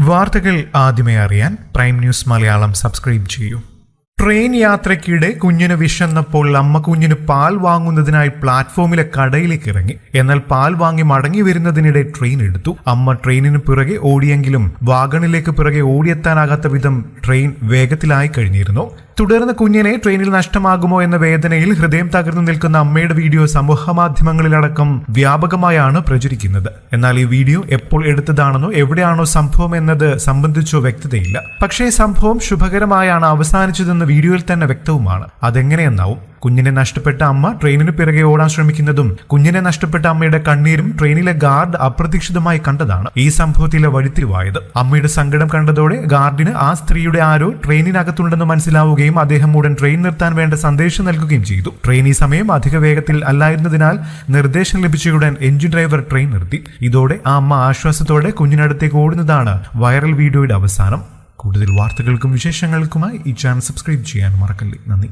വാർത്തകൾ ആദ്യമേ അറിയാൻ പ്രൈം ന്യൂസ് മലയാളം സബ്സ്ക്രൈബ് ചെയ്യൂ. ട്രെയിൻ യാത്രയ്ക്കിടെ കുഞ്ഞിന് വിശന്നപ്പോൾ അമ്മ കുഞ്ഞിന് പാൽ വാങ്ങുന്നതിനായി പ്ലാറ്റ്ഫോമിലെ കടയിലേക്ക് ഇറങ്ങി. എന്നാൽ പാൽ വാങ്ങി മടങ്ങി വരുന്നതിനിടെ ട്രെയിൻ എടുത്തു. അമ്മ ട്രെയിനിന് പിറകെ ഓടിയെങ്കിലും വാഗണിലേക്ക് പിറകെ ഓടിയെത്താനാകാത്ത വിധം ട്രെയിൻ വേഗത്തിലായി കഴിഞ്ഞിരുന്നു. തുടർന്ന് കുഞ്ഞിനെ ട്രെയിനിൽ നഷ്ടമാകുമോ എന്ന വേദനയിൽ ഹൃദയം തകർന്നു നിൽക്കുന്ന അമ്മയുടെ വീഡിയോ സമൂഹ മാധ്യമങ്ങളിലടക്കം വ്യാപകമായാണ് പ്രചരിക്കുന്നത്. എന്നാൽ ഈ വീഡിയോ എപ്പോൾ എടുത്തതാണെന്നോ എവിടെയാണോ സംഭവം എന്നത് സംബന്ധിച്ചോ വ്യക്തതയില്ല. പക്ഷേ സംഭവം ശുഭകരമായാണ് അവസാനിച്ചതെന്ന് വീഡിയോയിൽ തന്നെ വ്യക്തവുമാണ്. അതെങ്ങനെയെന്നാവും? കുഞ്ഞിനെ നഷ്ടപ്പെട്ട അമ്മ ട്രെയിനിന് പിറകെ ഓടാൻ ശ്രമിക്കുന്നതും കുഞ്ഞിനെ നഷ്ടപ്പെട്ട അമ്മയുടെ കണ്ണീരും ട്രെയിനിലെ ഗാർഡ് അപ്രതീക്ഷിതമായി കണ്ടതാണ് ഈ സംഭവത്തിലെ വഴിത്തിരിവായത്. അമ്മയുടെ സങ്കടം കണ്ടതോടെ ഗാർഡിന് ആ സ്ത്രീയുടെ ആരോ ട്രെയിനിനകത്തുണ്ടെന്ന് മനസ്സിലാവുകയും അദ്ദേഹം ഉടൻ ട്രെയിൻ നിർത്താൻ വേണ്ട സന്ദേശം നൽകുകയും ചെയ്തു. ട്രെയിൻ ഈ സമയം അധിക വേഗത്തിൽ അല്ലായിരുന്നതിനാൽ നിർദ്ദേശം ലഭിച്ചയുടൻ എഞ്ചിൻ ഡ്രൈവർ ട്രെയിൻ നിർത്തി. ഇതോടെ ആ അമ്മ ആശ്വാസത്തോടെ കുഞ്ഞിനടുത്തേക്ക് ഓടുന്നതാണ് വൈറൽ വീഡിയോയുടെ അവസാനം. കൂടുതൽ വാർത്തകൾക്കും വിശേഷങ്ങൾക്കുമായി ഈ ചാനൽ സബ്സ്ക്രൈബ് ചെയ്യാൻ മറക്കല്ലേ. നന്ദി.